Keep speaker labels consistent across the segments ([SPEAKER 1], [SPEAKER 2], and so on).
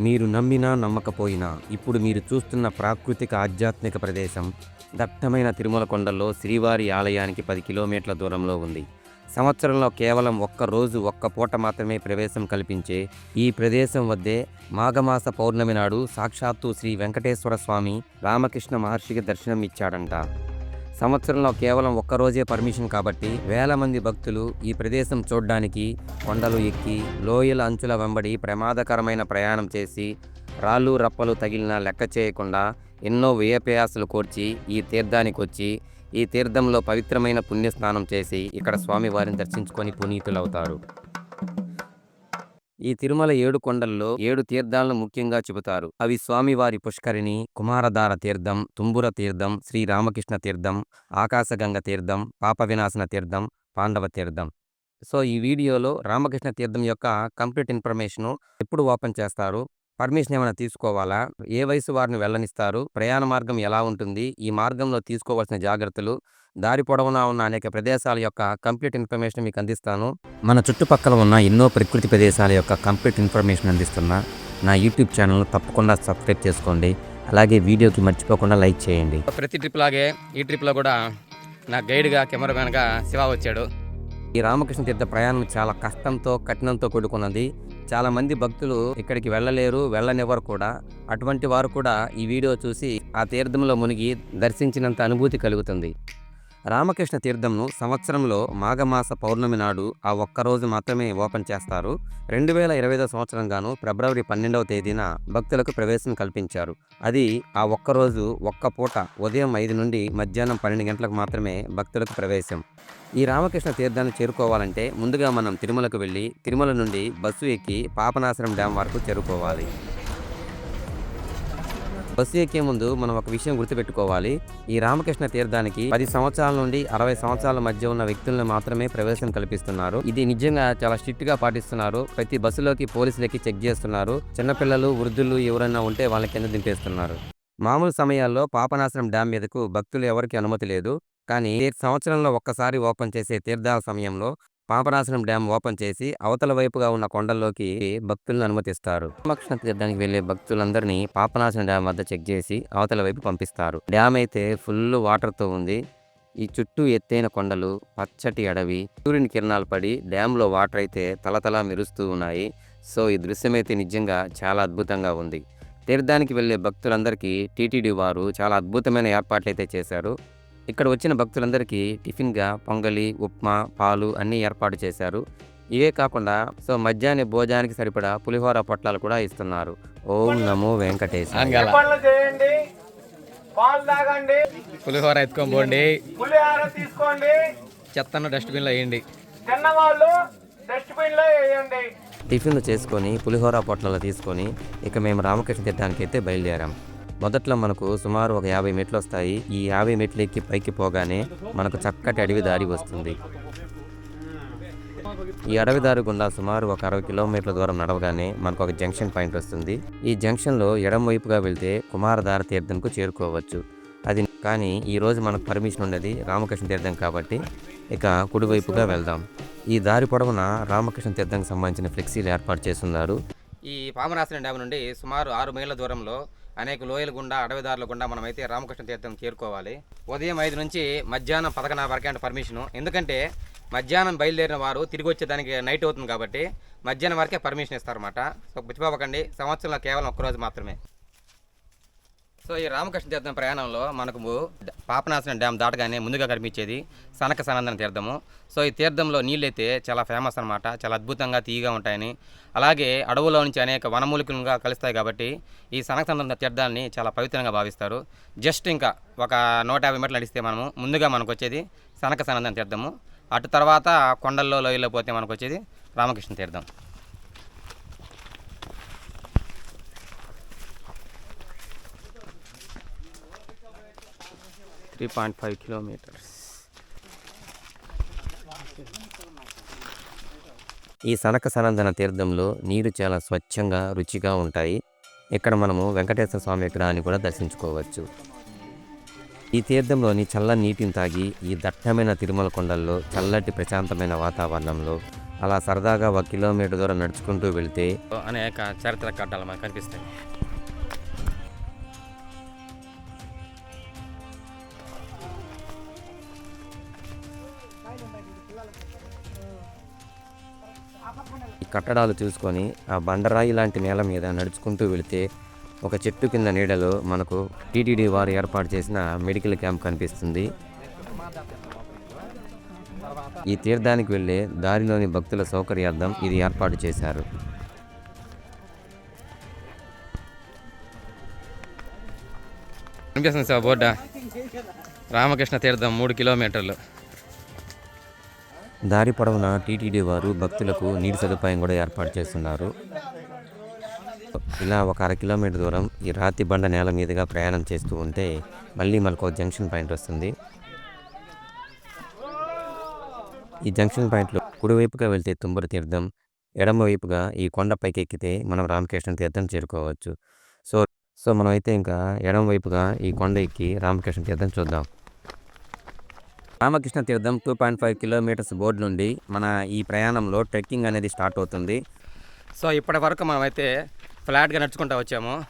[SPEAKER 1] మీరు నమ్మినా నమ్మకపోయినా ఇప్పుడు మీరు చూస్తున్న ప్రాకృతిక ఆధ్యాత్మిక ప్రదేశం దట్టమైన తిరుమల కొండల్లో శ్రీవారి ఆలయానికి పది కిలోమీటర్ల దూరంలో ఉంది. సంవత్సరంలో కేవలం ఒక్క రోజు ఒక్క పూట మాత్రమే ప్రవేశం కల్పించే ఈ ప్రదేశం వద్దే మాఘమాస పౌర్ణమి నాడు సాక్షాత్తు శ్రీ వెంకటేశ్వర స్వామి రామకృష్ణ మహర్షికి దర్శనం ఇచ్చాడంట సంవత్సరంలో కేవలం ఒక్క రోజే పర్మిషన్ కాబట్టి వేల మంది భక్తులు ఈ ప్రదేశం చూడ్డానికి కొండలు ఎక్కి లోయల అంచుల వెంబడి ప్రమాదకరమైన ప్రయాణం చేసి రాళ్ళు రప్పలు తగిలిన లెక్క చేయకుండా ఎన్నో వ్యయప్రయాసలు కోర్చి ఈ తీర్థానికి వచ్చి ఈ తీర్థంలో పవిత్రమైన పుణ్యస్నానం చేసి ఇక్కడ స్వామివారిని దర్శించుకొని పునీతులవుతారు. ఈ తిరుమల ఏడు కొండల్లో ఏడు తీర్థాలను ముఖ్యంగా చెబుతారు. అవి స్వామివారి పుష్కరిణి కుమారధార తీర్థం తుంబుర తీర్థం శ్రీ రామకృష్ణ తీర్థం ఆకాశగంగ తీర్థం పాప వినాశన తీర్థం పాండవ తీర్థం. సో ఈ వీడియోలో రామకృష్ణ తీర్థం యొక్క కంప్లీట్ ఇన్ఫర్మేషను ఎప్పుడు ఓపెన్ చేస్తారు? పర్మిషన్ ఏమైనా తీసుకోవాలా? ఏ వయసు వారిని వెళ్ళనిస్తారు? ప్రయాణ మార్గం ఎలా ఉంటుంది? ఈ మార్గంలో తీసుకోవాల్సిన జాగ్రత్తలు దారి పొడవునా ఉన్న అనేక ప్రదేశాల యొక్క కంప్లీట్ ఇన్ఫర్మేషన్ మీకు అందిస్తాను. మన చుట్టుపక్కల ఉన్న ఎన్నో ప్రకృతి ప్రదేశాల యొక్క కంప్లీట్ ఇన్ఫర్మేషన్ అందిస్తున్న నా యూట్యూబ్ ఛానల్ తప్పకుండా సబ్స్క్రైబ్ చేసుకోండి. అలాగే వీడియోకి మర్చిపోకుండా లైక్ చేయండి.
[SPEAKER 2] ప్రతి ట్రిప్ లాగే ఈ ట్రిప్లో కూడా నా గైడ్గా కెమెరామెన్గా శివ వచ్చాడు.
[SPEAKER 1] ఈ రామకృష్ణ తీర్థ ప్రయాణం చాలా కష్టంతో కఠినంతో కూడుకున్నది. చాలా మంది భక్తులు ఇక్కడికి వెళ్ళలేరు వెళ్ళనివ్వరు కూడా. అటువంటి వారు కూడా ఈ వీడియో చూసి ఆ తీర్థంలో మునిగి దర్శించినంత అనుభూతి కలుగుతుంది. రామకృష్ణ తీర్థంను సంవత్సరంలో మాఘమాస పౌర్ణమి నాడు ఆ ఒక్క రోజు మాత్రమే ఓపెన్ చేస్తారు. రెండు వేల ఇరవై ఐదో ఫిబ్రవరి పన్నెండవ తేదీన భక్తులకు ప్రవేశం కల్పించారు. అది ఆ ఒక్క రోజు ఒక్క పూట ఉదయం ఐదు నుండి మధ్యాహ్నం పన్నెండు గంటలకు మాత్రమే భక్తులకు ప్రవేశం. ఈ రామకృష్ణ తీర్థాన్ని చేరుకోవాలంటే ముందుగా మనం తిరుమలకు వెళ్ళి తిరుమల నుండి బస్సు ఎక్కి పాపనాశనం డ్యాం వరకు చేరుకోవాలి. బస్సు ఎక్కే ముందు మనం ఒక విషయం గుర్తుపెట్టుకోవాలి. ఈ రామకృష్ణ తీర్థానికి పది సంవత్సరాల నుండి అరవై సంవత్సరాల మధ్య ఉన్న వ్యక్తులను మాత్రమే ప్రవేశం కల్పిస్తున్నారు. ఇది నిజంగా చాలా స్ట్రిక్ట్గా పాటిస్తున్నారు. ప్రతి బస్సులోకి పోలీసులకి చెక్ చేస్తున్నారు. చిన్నపిల్లలు వృద్ధులు ఎవరైనా ఉంటే వాళ్ళ కింద దింపేస్తున్నారు. మామూలు సమయాల్లో పాపనాశనం డ్యామ్ మీదకు భక్తులు ఎవరికి అనుమతి లేదు. కానీ సంవత్సరంలో ఒక్కసారి ఓపెన్ చేసే తీర్థాల సమయంలో పాపనాశనం డ్యాం ఓపెన్ చేసి అవతల వైపుగా ఉన్న కొండల్లోకి భక్తులను అనుమతిస్తారు. రామకృష్ణ తీర్థానికి వెళ్ళే భక్తులందరినీ పాపనాశనం డ్యాం వద్ద చెక్ చేసి అవతల వైపు పంపిస్తారు. డ్యామ్ అయితే ఫుల్ వాటర్తో ఉంది. ఈ చుట్టూ ఎత్తైన కొండలు పచ్చటి అడవి సూర్యుని కిరణాలు పడి డ్యాంలో వాటర్ అయితే తలతలా మెరుస్తూ ఉన్నాయి. సో ఈ దృశ్యం అయితే నిజంగా చాలా అద్భుతంగా ఉంది. తీర్థానికి వెళ్ళే భక్తులందరికీ టీటీడీ వారు చాలా అద్భుతమైన ఏర్పాట్లు అయితే చేశారు. ఇక్కడ వచ్చిన భక్తులందరికీ టిఫిన్గా పొంగలి ఉప్మా పాలు అన్నీ ఏర్పాటు చేశారు. ఇవే కాకుండా సో మధ్యాహ్న భోజనానికి సరిపడా పులిహోర పొట్లాలు కూడా ఇస్తున్నారు. ఓం నమో వెంకటేశ్
[SPEAKER 2] అంగల
[SPEAKER 3] పనులు చేయండి. పాలు తాగండి.
[SPEAKER 2] పులిహోర ఎత్తుకొని పోండి
[SPEAKER 3] పులిహార తీసుకోండి.
[SPEAKER 2] చెత్తను డస్ట్బిన్లో వేయండి.
[SPEAKER 3] తిన్నవాళ్ళు డస్ట్బిన్లో వేయండి.
[SPEAKER 1] టిఫిన్లు చేసుకొని పులిహోర పొట్లాలు తీసుకొని ఇక మేము రామకృష్ణ తీర్థానికి అయితే బయలుదేరాం. మొదట్లో మనకు సుమారు ఒక యాభై మెట్లు వస్తాయి. ఈ యాభై మెట్లు ఎక్కి పైకి పోగానే మనకు చక్కటి అడవి దారి వస్తుంది. ఈ అడవి దారి గుండా సుమారు ఒక అరవై కిలోమీటర్ల దూరం నడవగానే మనకు ఒక జంక్షన్ పాయింట్ వస్తుంది. ఈ జంక్షన్లో ఎడం వైపుగా వెళ్తే కుమారధార తీర్థంకు చేరుకోవచ్చు. అది కానీ ఈరోజు మనకు పర్మిషన్ ఉన్నది రామకృష్ణ తీర్థం కాబట్టి ఇక కుడివైపుగా వెళ్దాం. ఈ దారి పొడవున రామకృష్ణ తీర్థంకి సంబంధించిన ఫ్లెక్సీలు ఏర్పాటు చేస్తున్నారు.
[SPEAKER 2] ఈ పామరాసిన డ్యామ్ నుండి సుమారు ఆరు మైళ్ళ దూరంలో అనేక లోయల గుండా అడవిదారుల గుండా మనమైతే రామకృష్ణ తీర్థం చేరుకోవాలి. ఉదయం ఐదు నుంచి మధ్యాహ్నం పదకొండు వరకే అంటే పర్మిషను. ఎందుకంటే మధ్యాహ్నం బయలుదేరిన వారు తిరిగి వచ్చేదానికి నైట్ అవుతుంది కాబట్టి మధ్యాహ్నం వరకే పర్మిషన్ ఇస్తారన్నమాట. సో మర్చిపోకండి సంవత్సరంలో కేవలం ఒక్కరోజు మాత్రమే. సో ఈ రామకృష్ణ తీర్థం ప్రయాణంలో మనకు పాపనాశనం డ్యామ్ దాటగానే ముందుగా కనిపించేది సనక సనందన తీర్థము. సో ఈ తీర్థంలో నీళ్ళైతే చాలా ఫేమస్ అనమాట చాలా అద్భుతంగా తీయగా ఉంటాయని. అలాగే అడవులో నుంచి అనేక వనమూలికలుగా కలుస్తాయి కాబట్టి ఈ సనక సనందన తీర్థాన్ని చాలా పవిత్రంగా భావిస్తారు. జస్ట్ ఇంకా ఒక నూట యాభై మీటర్లు నడిస్తే మనము ముందుగా మనకు వచ్చేది సనక సనందన తీర్థము. అటు తర్వాత కొండల్లో లోయల్లో పోతే మనకు వచ్చేది Ramakrishna Theertham. Three point five kilometres.
[SPEAKER 1] ఈ సనక సనందన తీర్థంలో నీరు చాలా స్వచ్ఛంగా రుచిగా ఉంటాయి. ఇక్కడ మనము వెంకటేశ్వర స్వామి విగ్రహాన్ని కూడా దర్శించుకోవచ్చు. ఈ తీర్థంలోని చల్ల నీటిని తాగి ఈ దట్టమైన తిరుమల కొండల్లో చల్లటి ప్రశాంతమైన వాతావరణంలో అలా సరదాగా ఒక కిలోమీటర్ దూరం నడుచుకుంటూ వెళ్తే
[SPEAKER 2] అనేక చారిత్రక కట్టాలు మనకు కనిపిస్తాయి.
[SPEAKER 1] కట్టడాలు చూసుకొని ఆ బండరాయి లాంటి నేల మీద నడుచుకుంటూ వెళితే ఒక చెట్టు కింద నీడలో మనకు టీటీడీ వారు ఏర్పాటు చేసిన మెడికల్ క్యాంప్ కనిపిస్తుంది. ఈ తీర్థానికి వెళ్ళే దారిలోని భక్తుల సౌకర్యార్థం ఇది ఏర్పాటు చేశారు.
[SPEAKER 2] కనిపిస్తుంది సార్ బోర్డా. రామకృష్ణ తీర్థం మూడు కిలోమీటర్లు.
[SPEAKER 1] దారి పొడవున టీటీడీ వారు భక్తులకు నీటి సదుపాయం కూడా ఏర్పాటు చేస్తున్నారు. ఇలా ఒక అర కిలోమీటర్ దూరం ఈ రాతి బండ నేల మీదుగా ప్రయాణం చేస్తూ ఉంటే మళ్ళీ మనకు జంక్షన్ పాయింట్ వస్తుంది. ఈ జంక్షన్ పాయింట్లో కుడివైపుగా వెళ్తే తుంబుర తీర్థం ఎడమవైపుగా ఈ కొండపైకి ఎక్కితే మనం రామకృష్ణ తీర్థం చేరుకోవచ్చు. సో సో మనం అయితే ఇంకా ఎడమవైపుగా ఈ కొండ ఎక్కి రామకృష్ణ తీర్థం చూద్దాం. Ramakrishna Theertham two point five kilometres board నుండి మన ఈ ప్రయాణంలో ట్రెక్కింగ్ అనేది స్టార్ట్ అవుతుంది.
[SPEAKER 2] సో ఇప్పటి వరకు మనమైతే ఫ్లాట్గా నడుచుకుంటూ వచ్చాము.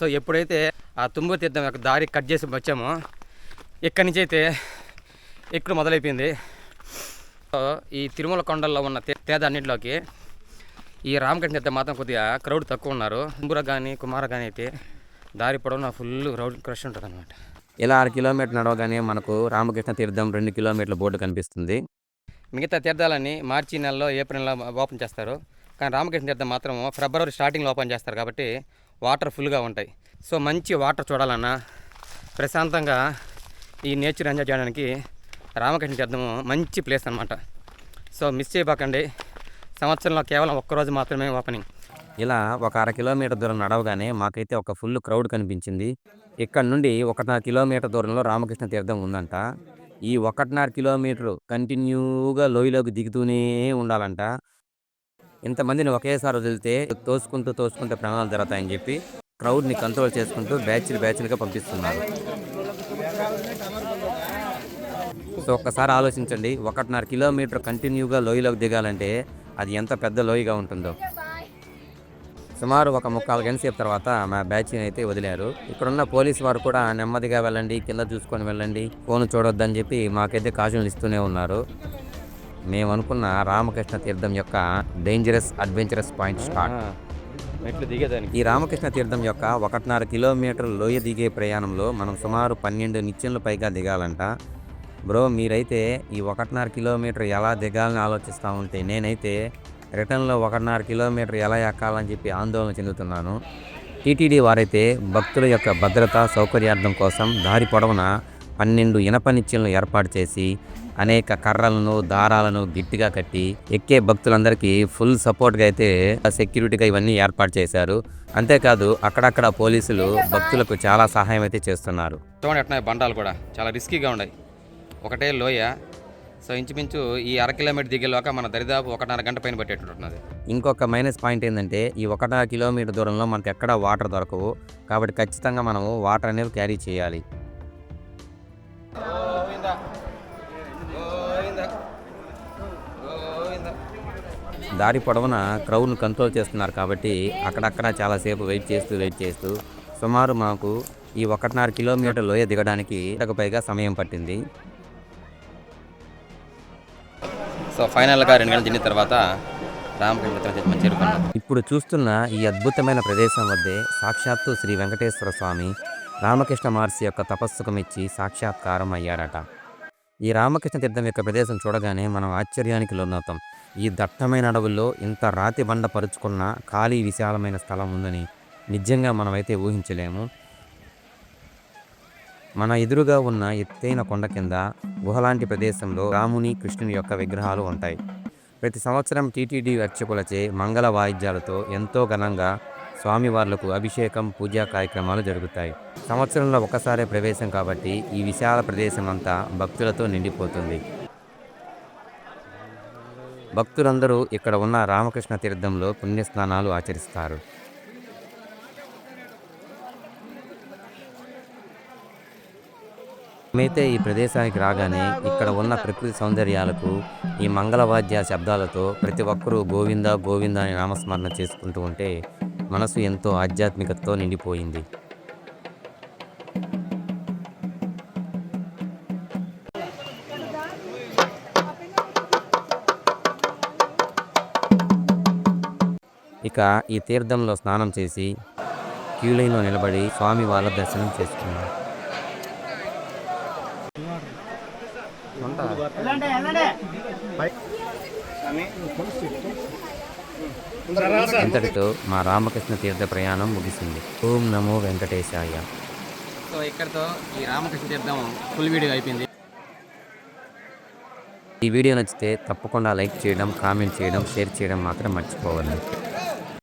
[SPEAKER 2] సో ఎప్పుడైతే ఆ తుంబు తీర్థం యొక్క దారి కట్ చేసి వచ్చామో ఇక్కడి నుంచి అయితే ఎక్కువ మొదలైపోయింది. సో ఈ తిరుమల కొండల్లో ఉన్న తే- తేద అన్నింటిలోకి ఈ రామకృష్ణ తీర్థం మాత్రం కొద్దిగా క్రౌడ్ తక్కువ ఉన్నారు. తుంబుర కానీ కుమార కానీ అయితే దారి పొడవునా ఫుల్ క్రౌడ్ క్రష్ ఉంటుంది అనమాట
[SPEAKER 1] ఇలా అర కిలోమీటర్ నడవగానే మనకు రామకృష్ణ తీర్థం రెండు కిలోమీటర్ల బోర్డు కనిపిస్తుంది.
[SPEAKER 2] మిగతా తీర్థాలన్నీ మార్చి నెలలో ఏప్రిల్ నెలలో ఓపెన్ చేస్తారు. కానీ రామకృష్ణ తీర్థం మాత్రం ఫిబ్రవరి స్టార్టింగ్లో ఓపెన్ చేస్తారు కాబట్టి వాటర్ ఫుల్గా ఉంటాయి. సో మంచి వాటర్ చూడాలన్నా ప్రశాంతంగా ఈ నేచర్ ఎంజాయ్ చేయడానికి రామకృష్ణ తీర్థము మంచి ప్లేస్ అనమాట సో మిస్ చేయబాకండి. సంవత్సరంలో కేవలం ఒక్కరోజు మాత్రమే ఓపెనింగ్.
[SPEAKER 1] ఇలా ఒక అర కిలోమీటర్ దూరం నడవగానే మాకైతే ఒక ఫుల్ క్రౌడ్ కనిపించింది. ఇక్కడ నుండి ఒకటిన్నర కిలోమీటర్ దూరంలో రామకృష్ణ తీర్థం ఉందంట. ఈ ఒకటిన్నర కిలోమీటర్ కంటిన్యూగా లోయలోకి దిగుతూనే ఉండాలంట. ఇంతమందిని ఒకేసారి వదిలితే తోసుకుంటూ తోసుకుంటూ ప్రాణాలు జరుగుతాయని చెప్పి క్రౌడ్ని కంట్రోల్ చేసుకుంటూ బ్యాచ్లు బ్యాచ్లుగా పంపిస్తున్నారు. సో ఒక్కసారి ఆలోచించండి. ఒకటిన్నర కిలోమీటర్ కంటిన్యూగా లోయలోకి దిగాలంటే అది ఎంత పెద్ద లోయగా ఉంటుందో. సుమారు ఒక ముక్కాలు గంట సేపు తర్వాత మా బ్యాచ్ని అయితే వదిలారు. ఇక్కడున్న పోలీసు వారు కూడా నెమ్మదిగా వెళ్ళండి కింద చూసుకొని వెళ్ళండి ఫోన్ చూడొద్దని చెప్పి మాకైతే కాజులు ఇస్తూనే ఉన్నారు. మేము అనుకున్న రామకృష్ణ తీర్థం యొక్క డేంజరస్ అడ్వెంచరస్ పాయింట్ స్టార్ట్ ఈ రామకృష్ణ తీర్థం యొక్క ఒకటిన్నర కిలోమీటర్ లోయ దిగే ప్రయాణంలో మనం సుమారు పన్నెండు నిత్యంలు పైగా దిగాలంట. బ్రో మీరైతే ఈ ఒకటిన్నర కిలోమీటర్ ఎలా దిగాలని ఆలోచిస్తూ ఉంటే నేనైతే రిటర్న్లో ఒకటిన్నర కిలోమీటర్ ఎలా ఎక్కాలని చెప్పి ఆందోళన చెందుతున్నాను. టీటీడీ వారైతే భక్తుల యొక్క భద్రత సౌకర్యార్థం కోసం దారి పొడవున పన్నెండు ఇనప ఏర్పాటు చేసి అనేక కర్రలను దారాలను గట్టిగా కట్టి ఎక్కే భక్తులందరికీ ఫుల్ సపోర్ట్గా అయితే సెక్యూరిటీగా ఇవన్నీ ఏర్పాటు చేశారు. అంతేకాదు అక్కడక్కడ పోలీసులు భక్తులకు చాలా సహాయం అయితే చేస్తున్నారు.
[SPEAKER 2] చూడండి ఎట్లా బండాలు కూడా చాలా రిస్కీగా ఉన్నాయి. ఒకటే లోయ సో ఇంచుమించు ఈ అర కిలోమీటర్ దిగేలోక మన దరిదాపు ఒకటిన్నర గంట పైన పట్టేట్టున్నది
[SPEAKER 1] ఇంకొక మైనస్ పాయింట్ ఏంటంటే ఈ ఒకట కిలోమీటర్ దూరంలో మనకు ఎక్కడ వాటర్ దొరకవు. కాబట్టి ఖచ్చితంగా మనము వాటర్ అనేవి క్యారీ చేయాలి. దారి పొడవున క్రౌడ్ను కంట్రోల్ చేస్తున్నారు కాబట్టి అక్కడక్కడ చాలాసేపు వెయిట్ చేస్తూ వెయిట్ చేస్తూ సుమారు మాకు ఈ ఒకటిన్నర కిలోమీటర్ లోయ దిగడానికి పైగా సమయం పట్టింది.
[SPEAKER 2] సో ఫైనల్గా రెండు గంటలు తిన్న తర్వాత రామకృష్ణ చేరుకున్నాం
[SPEAKER 1] ఇప్పుడు చూస్తున్న ఈ అద్భుతమైన ప్రదేశం వద్దే సాక్షాత్తు శ్రీ వెంకటేశ్వర స్వామి రామకృష్ణ మహర్షి యొక్క తపస్సుకు మెచ్చి సాక్షాత్కారం అయ్యాడట. ఈ రామకృష్ణ తీర్థం యొక్క ప్రదేశం చూడగానే మనం ఆశ్చర్యానికి లోనవుతాం. ఈ దట్టమైన అడవుల్లో ఇంత రాతి బండ పరుచుకున్న ఖాళీ విశాలమైన స్థలం ఉందని నిజంగా మనమైతే ఊహించలేము. మన ఎదురుగా ఉన్న ఎత్తైన కొండ కింద గుహలాంటి ప్రదేశంలో రాముని కృష్ణుని యొక్క విగ్రహాలు ఉంటాయి. ప్రతి సంవత్సరం టీటీడీ అర్చకులచే మంగళ వాయిద్యాలతో ఎంతో ఘనంగా స్వామివార్లకు అభిషేకం పూజా కార్యక్రమాలు జరుగుతాయి. సంవత్సరంలో ఒకసారే ప్రవేశం కాబట్టి ఈ విశాల ప్రదేశం అంతా భక్తులతో నిండిపోతుంది. భక్తులందరూ ఇక్కడ ఉన్న రామకృష్ణ తీర్థంలో పుణ్యస్నానాలు ఆచరిస్తారు. మేమైతే ఈ ప్రదేశానికి రాగానే ఇక్కడ ఉన్న ప్రకృతి సౌందర్యాలకు ఈ మంగళవాద్య శబ్దాలతో ప్రతి ఒక్కరూ గోవింద గోవింద అని నామస్మరణ చేసుకుంటూ ఉంటే మనసు ఎంతో ఆధ్యాత్మికతతో నిండిపోయింది. ఇక ఈ తీర్థంలో స్నానం చేసి క్యూలైన్లో నిలబడి స్వామి వాళ్ళ దర్శనం చేసుకున్నాం ఇంతటితో మా రామకృష్ణ తీర్థ ప్రయాణం ముగిసింది. ఓం నమో వెంకటేశాయ.
[SPEAKER 2] సో ఇక్కడతో ఈ రామకృష్ణ తీర్థం ఫుల్ వీడియో అయిపోయింది.
[SPEAKER 1] ఈ వీడియో నచ్చితే తప్పకుండా లైక్ చేయడం కామెంట్ చేయడం షేర్ చేయడం మాత్రం మర్చిపోవద్దు.